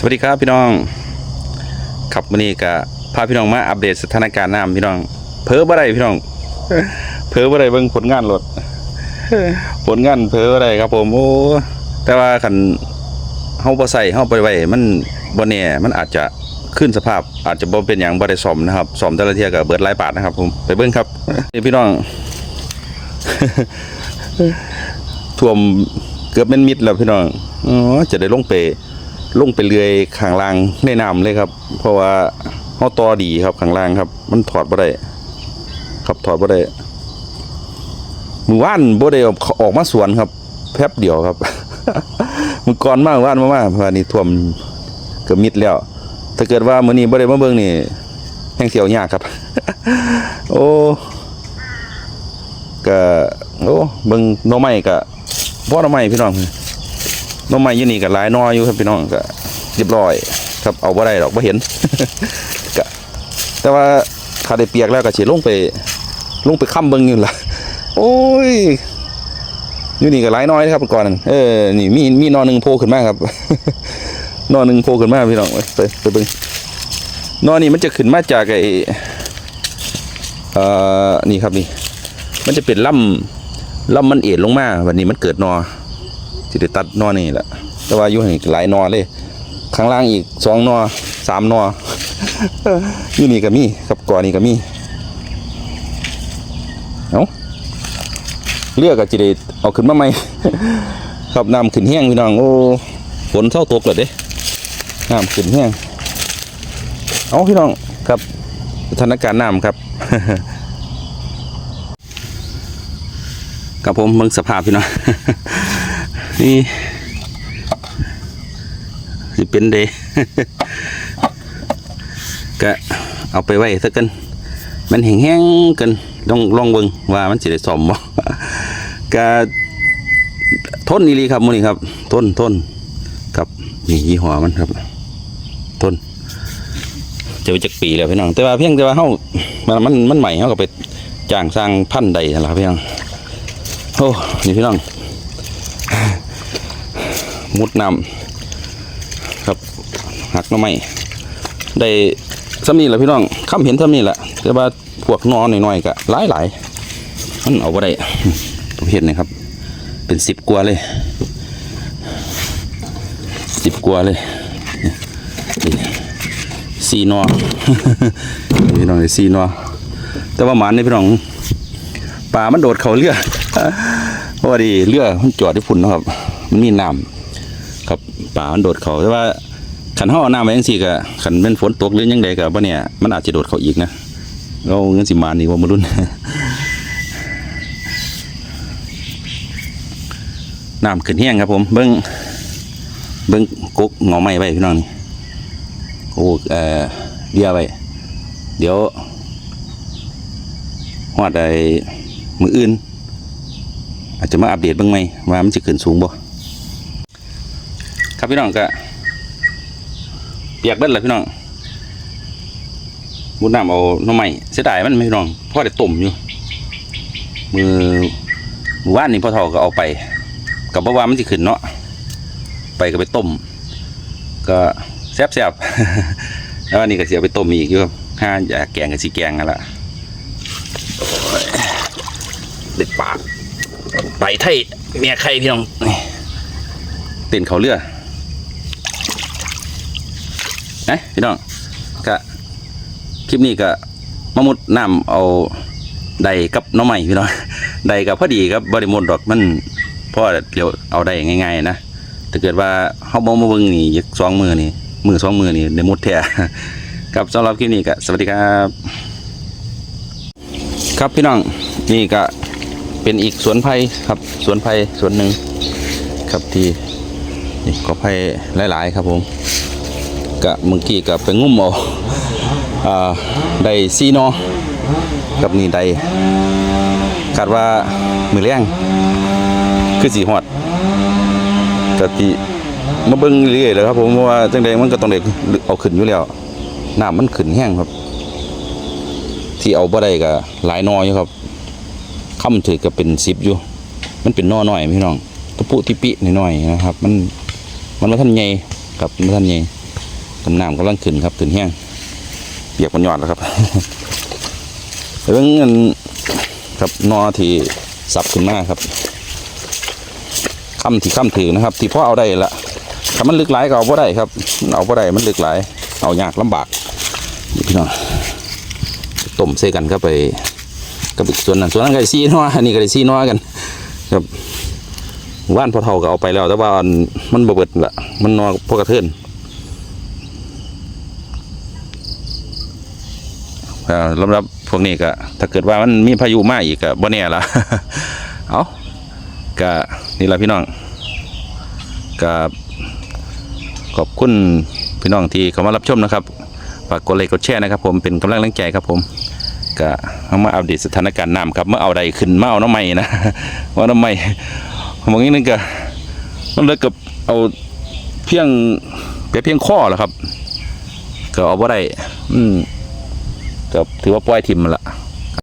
สวัสดีครับพี่น้องครับวันนี้ก็พาพี่น้องมาอัปเดตสถานการณ์น้ำพี่น้อง เพ้อบ่ได้พี่น้อง เพ้อบ่ได้เบิ่งผลงานรถผลงานเพ้อบ่ได้ครับ ผมโอ้แต่ว่าคันเฮาบ่ใส่เฮาไปไว้มันบ่แน่มันอาจจะขึ้นสภาพอาจจะบ่เป็นหยังบ่ได้ซ่อมนะครับซ่อมแต่ละเที่ยก็เบิดหลายบาทนะครับ ผมไปเบิ่งครับนี่พี่น้องท่วมเกือบเป็นมิดแล้วพี่น้องอ๋อจะได้ลงไป ลงไปเรือยข้างล่างในน้ำเลยครับ เพราะว่าเฮาต่อดีครับข้างล่างครับ มันถอดบ่ได้ครับถอดบ่ได้มือว่านบ่ได้ออกมาสวนครับแป๊บเดียวครับมือก่อนมากว่านมามาเพราะว่านี่ท่วมเกือบมิดแล้ว ถ้าเกิดว่ามื้อนี้บ่ได้มาเบิ่งนี่แห่งเสียวยากครับ โอ้ก็โอ้เบิ่งหน่อไม้ก็บ่หน่อไม้พี่น้อง น้องไม้ยี่นี่ก็หลายหนออยู่ครับพี่น้องก็เรียบร้อย ครับเอาบ่ได้ดอกบ่เห็นก็แต่ว่าถ้าได้เปียกแล้วก็สิลงไป ลงไปค้ำเบิ่งอยู่ละโอ้ยอยู่นี่ก็หลายน้อยครับก่อนเออนี่มีมีนอหนึ่งโผล่ขึ้นมาครับ นอหนึ่งโผล่ขึ้นมาพี่น้องไปไปไปเบิ่งนอนี่มันจะขึ้นมาจากไอ้เอ่อนี่ครับนี่ มันจะเป็นลำลำมันเอ็นลงมาวันนี้มันเกิดนอ สิได้ตัดนอนี่แหละแต่ว่าอยู่นี่หลายนอเลยข้างล่างอีกสองนอสามนออยู่นี่ก็มีกับก่อนี่ก็มีเอาเลือกก็จะได้เอาขึ้นมาใหม่ครับน้ำขึ้นแห้งพี่น้องโอ้ฝนเศร้าตกเลยเด้น้ำขึ้นแห้งเอาพี่น้องครับสถานการณ์น้ำครับกับผมเบิ่งสภาพพี่น้อง นี่สิเป็นเดก็เอาไปไว้สักกัน มันแห้งๆกันลองลองเบิ่งว่ามันสิได้ซ่อมบ่ก็ทนอีหลีครับมื้อนี้ครับทนทนครับนี่ยี่ห้อมันครับทนจะไปจักปีแล้วพี่น้องแต่ว่าเพียงแต่ว่าเฮามันมันมันใหม่เฮาก็ไปจ้างสร้างพันธุ์ใดล่ะพี่น้องโอ้นี่พี่น้อง มุดน้ำครับหักน้ำไม้ได้ซ้ำนี่แหละพี่น้องคำเห็นซ้ำนี่แหละแต่ว่าพวกนอนหน่อยๆก็หลายหลายๆมันเอาไปได้ผมเห็นนะครับ เป็นสิบกว่าเลยสิบกว่าเลยสี่นอพี่น้องสี่นอแต่ว่าหมันนี่พี่น้องป่ามันโดดเขาเรือเพราะว่าดีเรือมันจอดที่พุ่นนะครับ มันมีน้ำ ป่ามันโดดเขาแต่ว่าขันห่อาน้ำไว้ยังสี่ก็ขันเป็นฝนตกหรือยังใดก็บ่เนี่ยมันอาจจะโดดเขาอีกนะเราเงินสิมานี่ว่ามารุ่นน้ำขึ้นแห้งครับผมเบิ้งเบิ้งกุกงอไม้ไว้พี่น้องนี่โอ้เอ่อเดียไว้เดี๋ยวหอดไอ้มืออื่น อาจจะมาอัปเดตบ้างไหมว่ามันจะขึ้นสูงบ่ ครับพี่น้องก็เปียกเบิดเลยพี่น้องมุดน้ำเอาหน้ำใหม่เสียดายมันไหมพี่น้องพ่อได้ต้มอยู่ มือมือว่านนี่พ่อเฒ่าก็เอาไป กับบ่ว่ามันจะขึ้นเนาะไปก็ไปต้ม ก็แซ่บแซ่บแล้วอันนี้ก็เสียไปต้มอีกอยู่ครับห้าอยากแกงกับสีแกงกันละเด็ดปากไปไทยเมียใครพี่น้องเต้นเขาเรือ นะพี่น้องก็คลิปนี้ก็มามุดน้ำเอาใดกับน้องใหม่พี่น้องใดกับพอดีครับบริมดดอกมันพ่อเดี๋ยวเอาได้ง่ายๆนะถ้าเกิดว่าเขาบองมาเบิ่งนี่ยักสองมือนี่มือสองมือนี่ในมุดแท้ครับสำหรับคลิปนี้ก็สวัสดีครับ ครับพี่น้องนี่ก็เป็นอีกสวนไผ่ครับสวนไผ่สวนหนึ่งครับที่นี่ก็ไผ่หลาย ๆ ครับผม กะเมื่อกี้ก็ไปงุ่มเอาอ่าได้ซีนอกับนี่ได้คาดว่ามือแรงคือสีหอดกะทิมาเบิ่งเรื่อยเลยครับผมเพราะว่าจังใดมันก็ต้องได้เอาขึ้นอยู่แล้วน้ำมันขึ้นแห้งครับ ที่เอาบ่ได้ก็หลายนออยู่ครับค่ำถือก็เป็นสิบอยู่ มันเป็นนอหน่อยพี่น้องตะปุติปิหน่อยๆนะครับ มันมันมาท่านใหญ่ครับมันมาท่านใหญ่ กำน้ำกำลังขึ้นครับขึ้นแห้งเปียกมันยอดแล้วครับเรื่องเงินครับนอที่สับขึ้นมาครับคำที่คำถือนะครับ ที่พ่อเอาได้ละถ้ามันลึกหลายก็เอาพ่ได้ครับเอาพ่ได้มันลึกหลาย เอายากลำบากพี่น้องต้มเสกันครับไปกับอีกส่วนนั้นส่วนนั้นก็ได้ซีนัวอันนี้ก็ได้ซีนัวกัน ครับว่านพอเท่าก็เอาไปแล้ว แต่ว่าอันมันบ่เบิดละมันนอพวกกระเทือนอ่า สำหรับพวกนี้ก็ถ้าเกิดว่ามันมีพายุมาอีกก็บ่แน่ละเอาก็นี่ละพี่น้องก็ขอบคุณพี่น้องที่เข้ามารับชมนะครับฝากกดไลค์กดแชร์นะครับ ผมเป็นกำลังแรงใจครับผมก็เอามาอัปเดตสถานการณ์น้ำครับเมื่อเอาใดขึ้นเมาเอาน้ำใหม่นะว่าน้ำใหม่บางทีนึงก็มันเลยกับเอาเพียงไปเพียงข้อแหละครับ ก็เอาว่าได้อืม ก็ถือว่าปล่อยทิมมันละ